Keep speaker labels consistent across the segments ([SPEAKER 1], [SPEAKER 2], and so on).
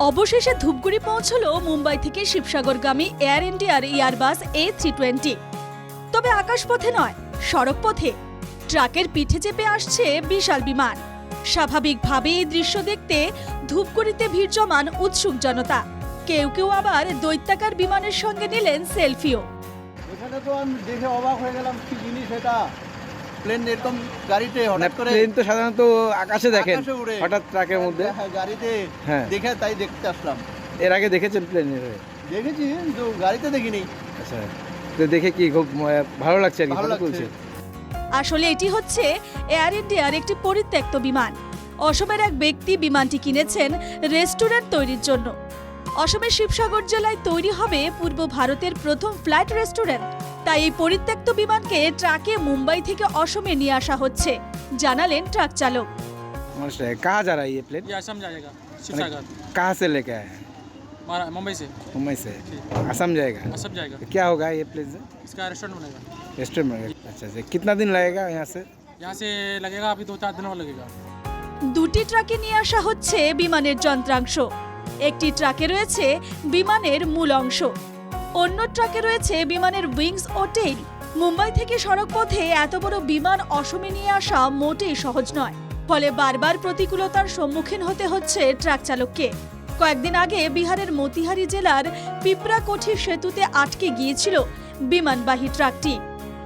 [SPEAKER 1] অবশেষে ধূপগুড়ি পৌঁছল মুম্বাই থেকে শিবসাগরগামী এয়ার ইন্ডিয়ার এয়ারবাস এ থ্রি টোয়েন্টি তবে আকাশপথে নয়, সড়কপথে। ট্রাকের পিঠে চেপে আসছে বিশাল বিমান। স্বাভাবিকভাবেই এই দৃশ্য দেখতে ধূপগুড়িতে ভিড় জমান উৎসুক জনতা। কেউ কেউ আবার দৈত্যাকার বিমানের সঙ্গে নিলেন সেলফিও।
[SPEAKER 2] এখানে তো আমি দেখে অবাক হয়ে গেলাম, কি জিনিস এটা? প্লেন এরকম গাড়িতে হঠাৎ করে
[SPEAKER 3] প্লেন তো সাধারণত আকাশে দেখেন হঠাৎ ট্রাকের মধ্যে।
[SPEAKER 2] হ্যাঁ, গাড়িতে
[SPEAKER 3] হ্যাঁ।
[SPEAKER 2] দেখে তাই দেখতে আসলাম।
[SPEAKER 3] এর আগে দেখেছেন প্লেন
[SPEAKER 2] দেখেছি কিন্তু গাড়িতে দেখিনি।
[SPEAKER 3] আচ্ছা তো দেখে কি খুব ভালো লাগছে আর কি
[SPEAKER 2] ভালো লাগছে।
[SPEAKER 1] আসলে এটি হচ্ছে এয়ার ইন্ডিয়ার একটি পরিত্যক্ত বিমান। অসমের এক ব্যক্তি বিমানটি কিনেছেন রেস্টুরেন্ট তৈরির জন্য। অসমের শিবসাগর জেলায় তৈরি হবে পূর্ব ভারতের প্রথম ফ্লাইট রেস্টুরেন্ট। তাই এই পরিত্যক্ত বিমানকে ট্রাকে মুম্বাই থেকে অসমে নিয়ে আসা হচ্ছে জানালেন ট্রাক চালক
[SPEAKER 3] মানুষটা कहाँ जा रहा है ये प्लेन
[SPEAKER 4] ये असम जाएगा शिवसागर
[SPEAKER 3] कहाँ से लेके आया है
[SPEAKER 4] महारा- मुंबई से
[SPEAKER 3] मुंबई से असम जाएगा
[SPEAKER 4] असम जाएगा
[SPEAKER 3] तो क्या होगा ये प्लेन से
[SPEAKER 4] इसका रेस्टोरेंट बनेगा
[SPEAKER 3] रेस्टोरेंट में अच्छा अच्छा कितना दिन लगेगा यहाँ से
[SPEAKER 4] यहाँ से लगेगा अभी दो चार दिन और लगेगा
[SPEAKER 1] দুটি ট্রাকে নিয়ে আসা হচ্ছে বিমানের যন্ত্রাংশ একটি ট্রাকে রয়েছে বিমানের মূল অংশ অন্য ট্রাকে রয়েছে বিমানের উইংস ও টেইল। মুম্বাই থেকে সড়কপথে এত বড় বিমান অসমে নিয়ে আসা মোটেই সহজ নয়। ফলে বারবার প্রতিকূলতার সম্মুখীন হতে হচ্ছে ট্রাক চালককে। কয়েকদিন আগে বিহারের মতিহারি জেলার পিপরাকোঠি সেতুতে আটকে গিয়েছিল বিমানবাহী ট্রাকটি।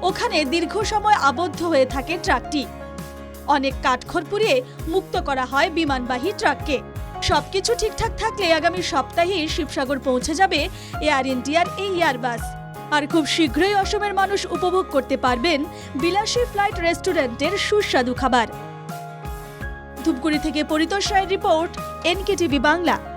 [SPEAKER 1] ওখানে দীর্ঘ সময় আবদ্ধ হয়ে থাকে ট্রাকটি। অনেক কাঠখড় পুড়িয়ে মুক্ত করা হয় বিমানবাহী ট্রাককে। সবকিছু ঠিকঠাক থাকলে আগামী সপ্তাহেই শিবসাগর পৌঁছে যাবে এয়ার ইন্ডিয়ার এই এয়ারবাস। আর খুব শীঘ্রই অসমের মানুষ উপভোগ করতে পারবেন বিলাসী ফ্লাইট রেস্টুরেন্টের সুস্বাদু খাবার। ধূপগুড়ি থেকে পরিতোষ রায়ের রিপোর্ট, এনকেটিভি বাংলা।